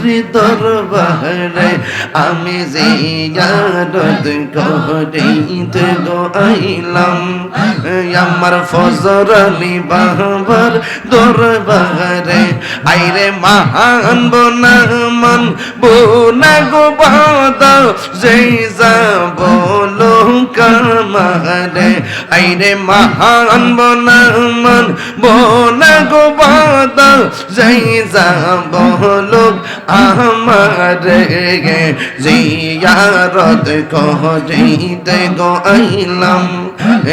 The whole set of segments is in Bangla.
নবীর দরবারে আমি যে জিয়ারত করিতে গো আইলাম আমার ফজর আলী বাবার দরবারে, আইরে মহান বনামন বোনা গো বাদা যা যাব কামারে আইরে মহান বনামন বোনা গো বাদা যেই যাব লোক আমারে। জিয়ারত করিতে গো আইলাম,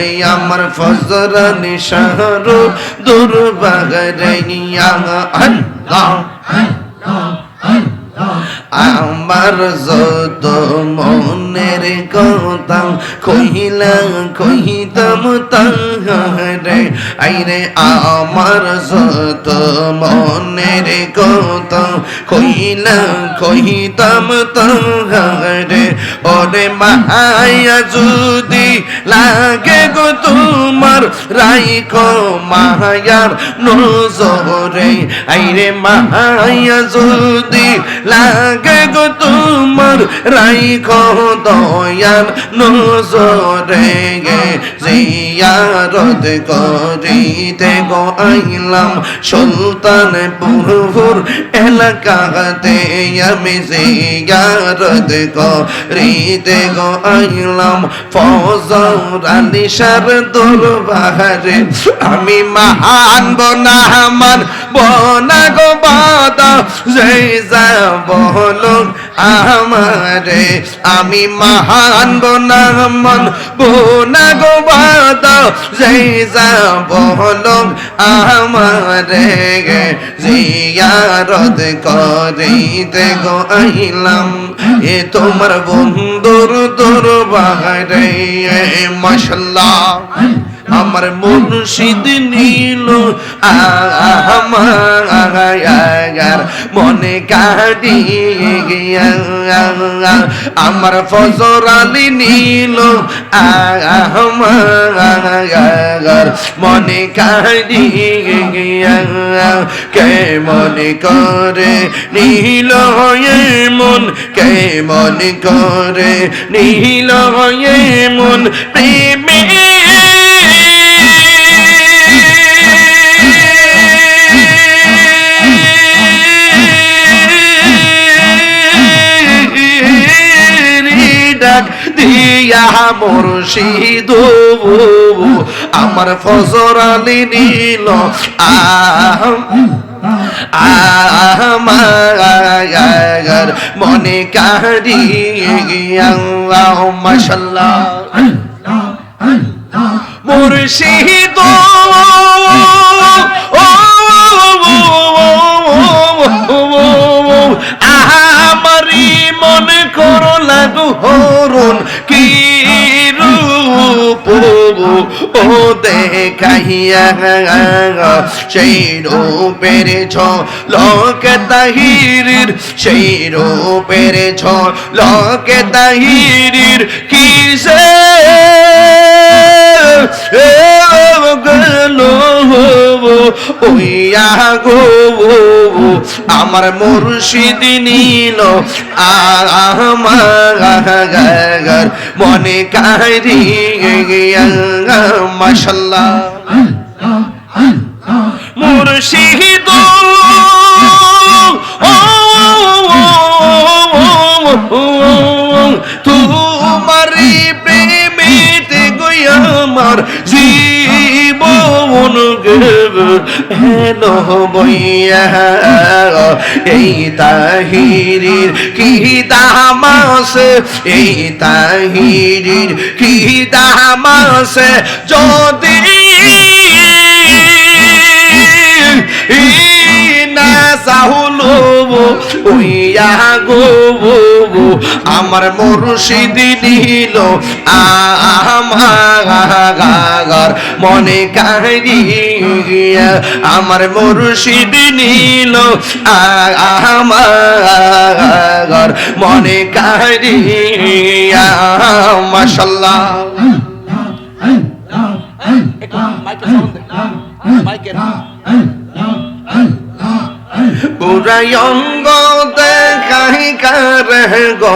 এই আমার ফজর নিশারু দুর্বাগরে। আল্লাহ। আমার যত মনের কথা কহিলা, কহিতাম তাহারে। আইরে, আমার যত মনের কথা কহিলা, কহিতাম তাহারে। ওরে মায়া যদি লাগে তোমার রাইখো মায়ার নজরে। আইরে মায়া যদি লাগে গো তোমার রাইখো দয়ার নজরে গে জিয়ারত করিতে গো আইলাম সুলতানপুর এলাকাতে আমি জিয়ারত করিতে গো আইলাম ফজর দরবারে আমি মহান বনা আমার বনা বাদা জয় যাব আমারে আমি মহান বনা মন বোনা গো বাদা জয় যাব লোক আমারে জিয়ারত করিতে গো আইলাম এ তোমার বন্ধুর দরবারে মাশাল্লাহ। আমার মুর্শিদ নীল, আমার মনে গিয়া, আমার ফজর আলী নীল, আমার মনে গিয়া, কে মনে করে নীল মন, কে মনে করে নীল মন, প্রেমে মুর্শিদ আমার ফজর আলী নীল। আমার মনে কারি মাশাল্লাহ। মুর্শিদ রূপ ও দেখাইয়া সেই রূপের ছ লোক তাহিরির সেই রূপের ছ লোক তাহিরির কিসে ওইয়া গো আমার মুর্শিদ নীল আমার মনে কারি মাশাল্লাহ মুর্শিদ তোমারি প্রেমেতে গই আমার এই তাহিরির কি দামাস এই তাহিরির কি দামাস যদি আমার মুর্শিদ নিল আমার মনে কাহিয়া আমার মুর্শিদ নিল আমার মনে কাহিয়া মাশাল্লাহ পুরায়ঙ্গ দে গো